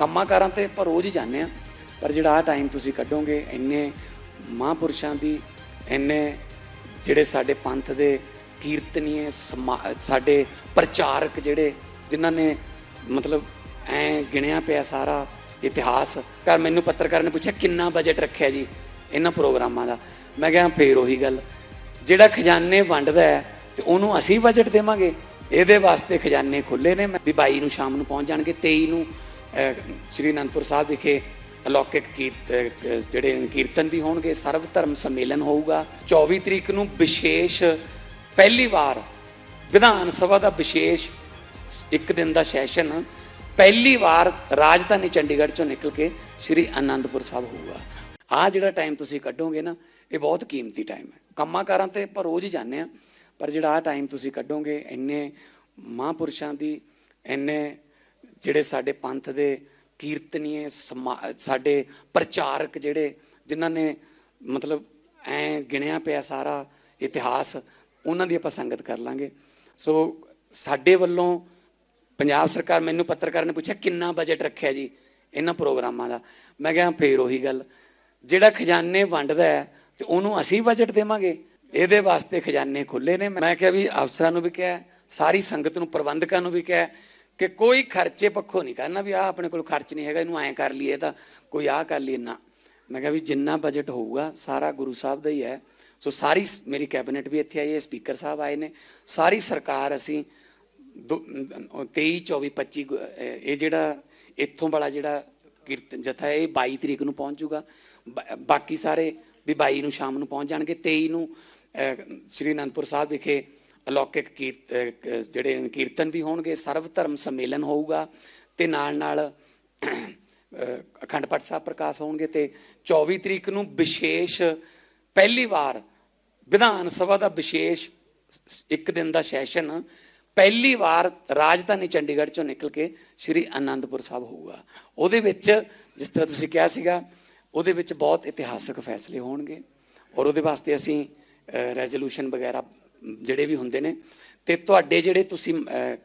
ਕੰਮਾਂ ਕਾਰਾਂ ਤੇ ਆਪਾਂ ਰੋਜ਼ ਹੀ ਜਾਂਦੇ ਆ ਪਰ ਜਿਹੜਾ ਆ ਟਾਈਮ ਤੁਸੀਂ ਕੱਢੋਗੇ, ਇੰਨੇ ਮਹਾਂਪੁਰਸ਼ਾਂ ਦੀ, ਇੰਨੇ ਜਿਹੜੇ ਸਾਡੇ ਪੰਥ ਦੇ ਕੀਰਤਨੀਏ, ਸਮਾ- ਸਾਡੇ ਪ੍ਰਚਾਰਕ ਜਿਹੜੇ, ਜਿਨ੍ਹਾਂ ਨੇ ਮਤਲਬ ਐ ਗਿਣਿਆ ਪਿਆ ਸਾਰਾ ਇਤਿਹਾਸ। ਕਰ ਮੈਨੂੰ ਪੱਤਰਕਾਰ ਨੇ ਪੁੱਛਿਆ, ਕਿੰਨਾ ਬਜਟ ਰੱਖਿਆ ਜੀ ਇਹਨਾਂ ਪ੍ਰੋਗਰਾਮਾਂ ਦਾ? ਮੈਂ ਕਿਹਾ, ਫੇਰ ਉਹੀ ਗੱਲ। ਜਿਹੜਾ ਖਜ਼ਾਨੇ ਵੰਡਦਾ ਹੈ, ਤੇ ਉਹਨੂੰ ਅਸੀਂ ਬਜਟ ਦੇਵਾਂਗੇ। ਇਹਦੇ ਵਾਸਤੇ ਖਜ਼ਾਨੇ ਖੁੱਲੇ ਨੇ। ਮੈਂ ਵੀ 22 ਨੂੰ ਸ਼ਾਮ ਨੂੰ ਪਹੁੰਚ ਜਾਣਗੇ 23 ਨੂੰ ਸ਼੍ਰੀ ਅਨੰਦਪੁਰ ਸਾਹਿਬ ਵਿਖੇ ਅਲੌਕਿਕ ਕੀਰਤ ਜਿਹੜੇ ਕੀਰਤਨ ਵੀ ਹੋਣਗੇ, ਸਰਵ ਧਰਮ ਸੰਮੇਲਨ ਹੋਊਗਾ। 24 ਤਰੀਕ ਨੂੰ ਵਿਸ਼ੇਸ਼, ਪਹਿਲੀ ਵਾਰ ਵਿਧਾਨ ਸਭਾ ਦਾ ਵਿਸ਼ੇਸ਼ ਇੱਕ ਦਿਨ ਦਾ ਸੈਸ਼ਨ, ਪਹਿਲੀ ਵਾਰ ਰਾਜਧਾਨੀ ਚੰਡੀਗੜ੍ਹ ਚੋਂ ਨਿਕਲ ਕੇ ਸ਼੍ਰੀ ਅਨੰਦਪੁਰ ਸਾਹਿਬ ਹੋਊਗਾ। ਆ ਜਿਹੜਾ ਟਾਈਮ ਤੁਸੀਂ ਕੱਢੋਗੇ ਨਾ, ਇਹ ਬਹੁਤ ਕੀਮਤੀ ਟਾਈਮ ਹੈ। ਕੰਮਾਂ ਕਾਰਾਂ ਤੇ ਆਪਾਂ ਰੋਜ਼ ਹੀ ਜਾਂਦੇ ਆ ਪਰ ਜਿਹੜਾ ਆ ਟਾਈਮ ਤੁਸੀਂ ਕੱਢੋਗੇ, ਇੰਨੇ ਮਹਾਂਪੁਰਸ਼ਾਂ ਦੀ, ਇੰਨੇ ਜਿਹੜੇ ਸਾਡੇ ਪੰਥ ਦੇ ਕੀਰਤਨੀਏ, ਸਮਾ- ਸਾਡੇ ਪ੍ਰਚਾਰਕ ਜਿਹੜੇ, ਜਿਨ੍ਹਾਂ ਨੇ ਮਤਲਬ ਐ ਗਿਣਿਆ ਪਿਆ ਸਾਰਾ ਇਤਿਹਾਸ, ਉਹਨਾਂ ਦੀ ਆਪਾਂ ਸੰਗਤ ਕਰ ਲਾਂਗੇ। ਸੋ ਸਾਡੇ ਵੱਲੋਂ ਪੰਜਾਬ ਸਰਕਾਰ ਮੈਨੂੰ ਪੱਤਰਕਾਰ ਨੇ ਪੁੱਛਿਆ, ਕਿੰਨਾ ਬਜਟ ਰੱਖਿਆ ਜੀ ਇਹਨਾਂ ਪ੍ਰੋਗਰਾਮਾਂ ਦਾ? ਮੈਂ ਕਿਹਾ, ਫੇਰ ਉਹੀ ਗੱਲ। ਜਿਹੜਾ ਖਜ਼ਾਨੇ ਵੰਡਦਾ ਹੈ, ਤੇ ਉਹਨੂੰ ਅਸੀਂ ਬਜਟ ਦੇਵਾਂਗੇ। ਇਹਦੇ ਵਾਸਤੇ ਖਜ਼ਾਨੇ ਖੁੱਲੇ ਨੇ। ਮੈਂ ਕਿਹਾ ਵੀ ਅਫਸਰਾਂ ਨੂੰ ਵੀ ਕਿਹਾ, ਸਾਰੀ ਸੰਗਤ ਨੂੰ, ਪ੍ਰਬੰਧਕਾਂ ਨੂੰ ਵੀ ਕਿਹਾ ਕਿ ਕੋਈ ਖਰਚੇ ਪੱਖੋਂ ਨਹੀਂ ਕਰਨਾ ਵੀ ਆ ਆਪਣੇ ਕੋਲ ਖਰਚ ਨਹੀਂ ਹੈਗਾ, ਇਹਨੂੰ ਐਂ ਕਰ ਲਈਏ ਤਾਂ ਕੋਈ ਆ ਕਰ ਲਈਏ। ਨਾ। ਮੈਂ ਕਿਹਾ ਵੀ ਜਿੰਨਾ ਬਜਟ ਹੋਊਗਾ, ਸਾਰਾ ਗੁਰੂ ਸਾਹਿਬ ਦਾ ਹੀ ਹੈ। ਸੋ ਸਾਰੀ ਸ- ਮੇਰੀ ਕੈਬਨਿਟ ਵੀ ਇੱਥੇ ਆਈ ਹੈ ਸਪੀਕਰ ਸਾਹਿਬ ਆਏ ਨੇ। ਸਾਰੀ ਸਰਕਾਰ ਅਸੀਂ ਦੋ- ਅਹ 23 24 25 ਗੁ- ਇਹ ਜਿਹੜਾ ਇੱਥੋਂ ਵਾਲਾ ਜਿਹੜਾ ਕੀਰਤਨ ਜਥਾ ਇਹ 22 ਤਰੀਕ ਨੂੰ ਪਹੁੰਚ ਜਾਊਗਾ। ਬਾ- ਬਾਕੀ ਸਾਰੇ ਵੀ 22 ਨੂੰ ਸ਼ਾਮ ਨੂੰ ਪਹੁੰਚ ਜਾਣਗੇ। 23 ਨੂੰ ਸ਼੍ਰੀ ਅਨੰਦਪੁਰ ਸਾਹਿਬ ਵਿਖੇ ਅਲੌਕਿਕ ਕੀਰਤ ਜਿਹੜੇ ਕੀਰਤਨ ਵੀ ਹੋਣਗੇ, ਸਰਵ ਧਰਮ ਸੰਮੇਲਨ ਹੋਊਗਾ ਤੇ ਨਾਲ ਨਾਲ ਅਖੰਡ ਪਾਠ ਸਾਹਿਬ ਪ੍ਰਕਾਸ਼ ਹੋਣਗੇ ਤੇ 24 ਤਰੀਕ ਨੂੰ ਵਿਸ਼ੇਸ਼ ਪਹਿਲੀ ਵਾਰ ਵਿਧਾਨ ਸਭਾ ਦਾ ਵਿਸ਼ੇਸ਼ ਇੱਕ ਦਿਨ ਦਾ ਸੈਸ਼ਨ ਪਹਿਲੀ ਵਾਰ ਰਾਜਧਾਨੀ ਚੰਡੀਗੜ੍ਹ ਚੋਂ ਨਿਕਲ ਕੇ ਸ਼੍ਰੀ ਅਨੰਦਪੁਰ ਸਾਹਿਬ ਹੋਊਗਾ। ਉਹਦੇ ਵਿੱਚ ਜਿਸ ਤਰ੍ਹਾਂ ਤੁਸੀਂ ਕਿਹਾ ਸੀਗਾ, ਉਹਦੇ ਵਿੱਚ ਬਹੁਤ ਇਤਿਹਾਸਕ ਫੈਸਲੇ ਹੋਣਗੇ ਔਰ ਉਹਦੇ ਵਾਸਤੇ ਅਸੀਂ ਰੈਜ਼ੋਲੂਸ਼ਨ ਵਗੈਰਾ ਜਿਹੜੇ ਵੀ ਹੁੰਦੇ ਨੇ। ਤੇ ਤੁਹਾਡੇ ਜਿਹੜੇ ਤੁਸੀਂ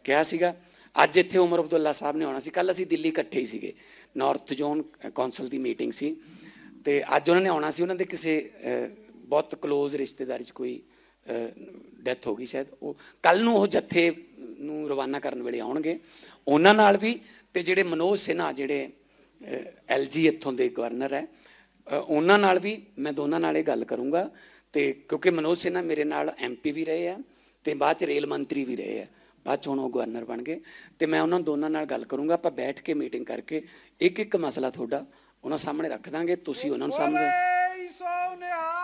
ਕਿਹਾ ਸੀਗਾ, ਅੱਜ ਇੱਥੇ ਉਮਰ ਅਬਦੁੱਲਾ ਸਾਹਿਬ ਨੇ ਆਉਣਾ ਸੀ। ਕੱਲ ਅਸੀਂ ਦਿੱਲੀ ਇਕੱਠੇ ਹੀ ਸੀਗੇ। ਨਾਰਥ ਜ਼ੋਨ ਕੌਂਸਲ ਦੀ ਮੀਟਿੰਗ ਸੀ। ਤੇ ਅੱਜ ਉਹਨਾਂ ਨੇ ਆਉਣਾ ਸੀ। ਉਹਨਾਂ ਦੇ ਕਿਸੇ ਬਹੁਤ ক্লোਜ਼ ਰਿਸ਼ਤੇਦਾਰੀ 'ਚ ਕੋਈ ਡੈਥ ਹੋ ਗਈ ਸ਼ਾਇਦ। ਉਹ ਕੱਲ ਨੂੰ ਉਹ ਜੱਥੇ ਨੂੰ ਰਵਾਨਾ ਕਰਨ ਵੇਲੇ ਆਉਣਗੇ। ਉਹਨਾਂ ਨਾਲ ਵੀ ਤੇ ਜਿਹੜੇ ਮਨੋਜ ਸਿਨਹਾ, ਜਿਹੜੇ ਐਲਜੀ ਇੱਥੋਂ ਦੇ ਗਵਰਨਰ ਹੈ ਉਹਨਾਂ ਨਾਲ ਵੀ ਮੈਂ ਦੋਨਾਂ ਨਾਲ ਇਹ ਗੱਲ ਕਰੂੰਗਾ। ਤੇ ਕਿਉਂਕਿ ਮਨੋਜ ਸਿਨਹਾ ਮੇਰੇ ਨਾਲ ਐਮਪੀ ਵੀ ਰਹੇ ਆ ਤੇ ਬਾਅਦ ਚ ਰੇਲ ਮੰਤਰੀ ਵੀ ਰਹੇ ਆ। ਬਾਅਦ ਚ ਹੁਣ ਉਹ ਗਵਰਨਰ ਬਣ ਗਏ। ਤੇ ਮੈਂ ਉਹਨਾਂ ਦੋਨਾਂ ਨਾਲ ਗੱਲ ਕਰੂੰਗਾ। ਆਪਾਂ ਬੈਠ ਕੇ ਮੀਟਿੰਗ ਕਰਕੇ ਇੱਕ ਇੱਕ ਮਸਲਾ ਤੁਹਾਡਾ ਉਹਨਾਂ ਸਾਹਮਣੇ ਰੱਖ ਦਾਂਗੇ। ਤੁਸੀਂ ਉਹਨਾਂ ਨੂੰ ਸਮਝੋ।